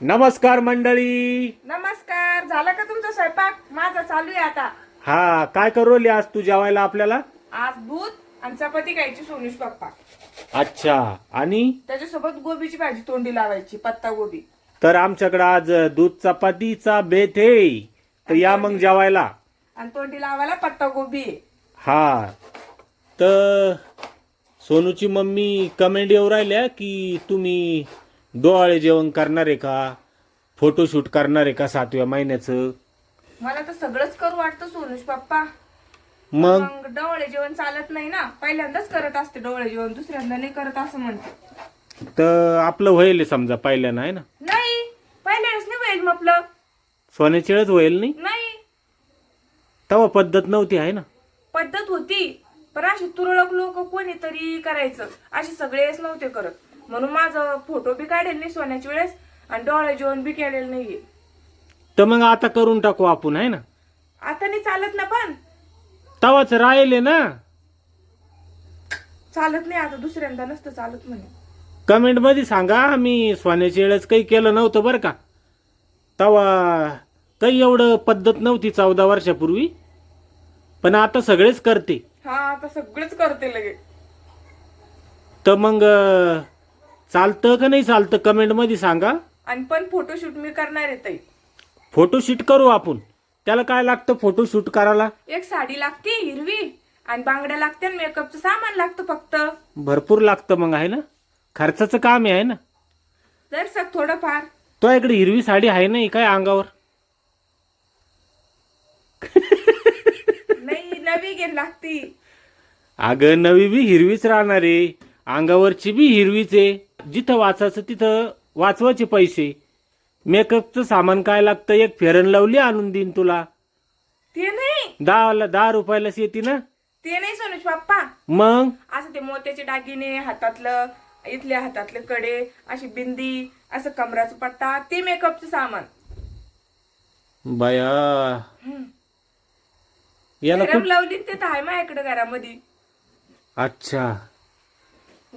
नमस्कार मंडळी. नमस्कार. झाला का तुमचा स्वयंपाक? माझा चालू आहे आता. हा काय करवली आज तू जेवायला आपल्याला? आज दूध आणि चपाती खायची सोनुष पप्पा. अच्छा आणि? त्याच्यासोबत गोबीची भाजी तोंडी लावायची पत्ता गोबी. तर आमच्याकडे आज दूध चपातीचा बेत आहे. तर या मग जेवायला. आणि तोंडी लावायला पत्ता गोबी हा तर सोनूची मम्मी कमेंट येऊ राहिल्या की तुम्ही डोहाळे जेवण करणार आहे का फोटोशूट करणार आहे का सातव्या महिन्याचं? मला तर सगळंच करू वाटतं सोनुष पप्पा. मग? मग डोळे जेवण चालत नाही ना? पहिल्यांदाच करत असते डोळे जेवण दुसऱ्यांदा नाही करत असं म्हणते. तर आपलं होईल समजा पहिल्यानं आहे ना? नाही पहिल्याच नाही होईल मग आपलं सोन्याची वेळच होईल नाही? नाही. तेव्हा पद्धत नव्हती आहे ना? पद्धत होती पण अशी तुरळक लोक कोणीतरी करायचं. असे सगळेच नव्हते करत. म्हणून माझं फोटो बी काढेल नाही सोन्याच्या वेळेस आणि डोळे जेवण बी केलेलं नाहीये. तर मग आता करून टाकू आपण आहे ना? आता नाही चालत ना पण. तवाच राहिले ना? चालत नाही आता दुसऱ्यांदा नसतं चालत म्हणे. कमेंटमध्ये सांगा मी सोन्याच्या वेळेस काही केलं नव्हतं बरं का? तवा काही एवढं पद्धत नव्हती चौदा वर्षापूर्वी पण आता सगळेच करते. हा आता सगळंच करते लगे तर मग अं, चालतं का नाही चालतं? कमेंटमध्ये सांगा. आणि पण फोटोशूट मी करणार आहे ताई. फोटोशूट करू आपण. त्याला काय लागतं फोटोशूट करायला? एक साडी लागते हिरवी. आणि बांगड्या लागते आणि मेकअपचं सामान लागतं फक्त. भरपूर लागतं मग आहे ना? खर्चाचं काम आहे ना? जर सग थोडंफार. तो इकडे हिरवी साडी आहे ना ही काय अंगावर? नाही नवी घेण लागती. अगं नवी बी हिरवीच राहणार आहे. अंगावरची बी हिरवीच आहे. जिथं वाचायचं तिथं वाचवायचे पैसे. मेकअपचं सामान काय लागतं? एक फेरन लावली आणून देईन तुला. ते नाही. दहा दहा रुपयालाच येते ना. ते नाही सोनुष बाप्पा. मग? असं ते मोत्याचे दागिने हातातलं इथल्या हातातले कडे अशी बिंदी असं कमराचा पट्टा ते मेकअपचं सामान. बाया. याला खूप लावली ते तर आहे माझ्याकडे घरामध्ये. अच्छा.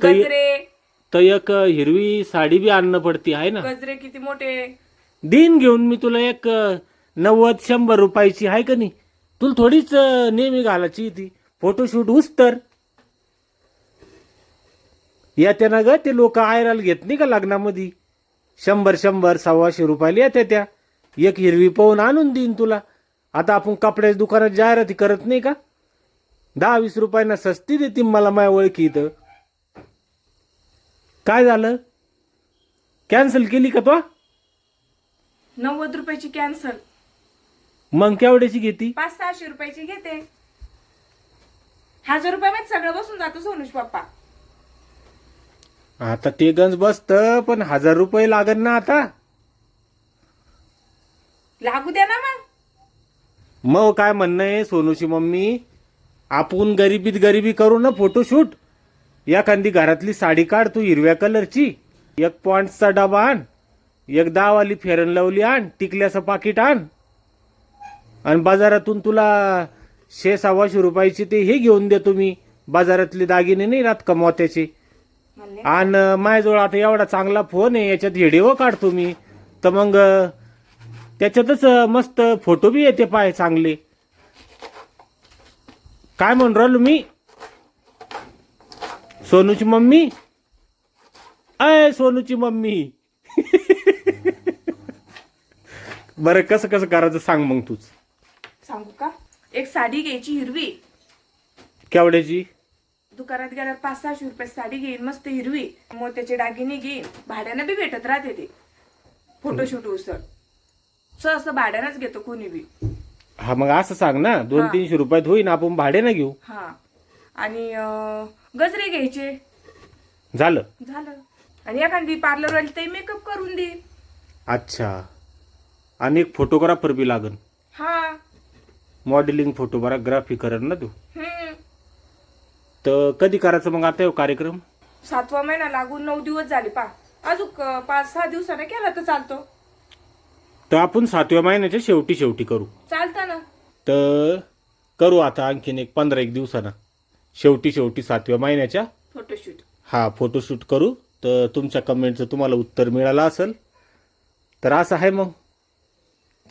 गजरे तर एक हिरवी साडी बी आणणं पडती आहे ना? गजरे किती मोठे. देईन घेऊन मी तुला एक नव्वद शंभर रुपयाची आहे का नाही? तुला थोडीच नेहमी घालायची ती. फोटोशूट हुस तर. येत्या ना ग ते लोक आयराला घेत नाही का लग्नामध्ये? शंभर शंभर सव्वाशे रुपयाला येत्या त्या. एक हिरवी पाहून आणून देईन तुला. आता आपण कपड्याच्या दुकानात जाहिराती करत नाही का? दहा वीस रुपयांना सस्ती देते मला माझ्या ओळखी इथं. काय झालं? कॅन्सल केली का तो? नव्वद रुपयाची कॅन्सल मग केवढ्याची घेती? पाच सहाशे रुपयाची घेते. हजार रुपयामध्ये सगळं बसून जातो सोनुष पप्पा. आता ते गंज बसत पण हजार रुपये लागन ना आता. लागू द्या ना मग. मग काय म्हणणं आहे सोनूची मम्मी? आपण गरिबीत गरिबी करू ना फोटोशूट एखादी घरातली साडी काढ तू हिरव्या कलरची. एक पॉइंटचा डबा आण. एक दहावाली फेरन लावली आण. टिकल्याचं पाकिट आण. आणि बाजारातून तुला शे सव्वाशे रुपयाचे ते हे घेऊन देतो मी. बाजारातले दागिने नाही राहत का मोत्याचे? म्हणले आणि माझ्याजवळ आता एवढा चांगला फोन आहे याच्यात व्हिडिओ काढतो मी. तर मग त्याच्यातच मस्त फोटो बी येते पाय चांगले. काय म्हणून राहिलो मी? सोनूची मम्मी? अय सोनूची मम्मी. बरं कसं कसं करायचं सांग मग तूच. सांगू का? एक साडी घ्यायची हिरवी. केवढ्याची? दुकानात गेल्यावर पाच सहाशे रुपये साडी घेईन मस्त हिरवी. मोत्याचे दागिने घेईन. भाड्यानं बी भेटत राहते ते. फोटोशूट उसळ. सहसं भाड्यानंच घेतो कोणी बी. हा मग असं सांग ना. दोन हा. तीनशे रुपयात होईन आपण भाडे ना घेऊ. हा. आणि गजरे घ्यायचे. झालं. झालं. आणि एखादी पार्लर वाली ते मेकअप करून दे. अच्छा. आणि एक फोटोग्राफर बी लागन. हा. मॉडेलिंग फोटोग्राफी करन ना तू? हम्म. तर कधी करायचं मग आता ह्यो कार्यक्रम? सातवा महिना लागून नऊ दिवस झाले पा अजून पाच सहा दिवसाने केला तर चालतो. तर आपण सातव्या महिन्याच्या शेवटी शेवटी करू. चालतं ना. तर करू आता आणखीन एक पंधरा एक दिवसानं. शेवटी शेवटी सातव्या महिन्याच्या फोटोशूट. हा फोटोशूट करू. तर तुमच्या कमेंटचं तुम्हाला उत्तर मिळालं असेल. तर असं आहे मग.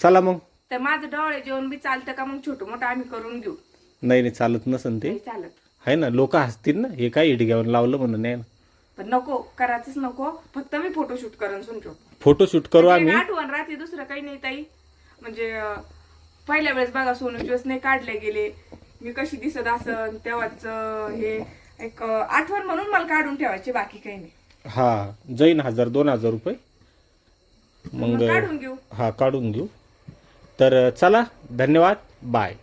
चला मग. तर माझं डोळे जेवण बी चालतं का मग? छोटं मोठं आम्ही करून घेऊ. नाही नाही चालत नसन ते. नाही चालत. आहे ना लोक हसतील ना. हे काय इटक्यावर लावलं म्हणून नाही ना? पण नको करायचंच नको. फक्त मी फोटोशूट करून सुनतो फोटोशूट करू आम्ही. आठवण राहते दुसरं काही नाही ताई. म्हणजे अं, पहिल्या वेळेस बघा सोनूचे नाही काढले गेले. मी कशी दिसत असन तेव्हाच हे एक आठवण म्हणून मला काढून ठेवायचे बाकी काही नाही. हा जाईन हजार दोन हजार रुपये. मग काढून घेऊ. हा काढून घेऊ. तर चला धन्यवाद बाय.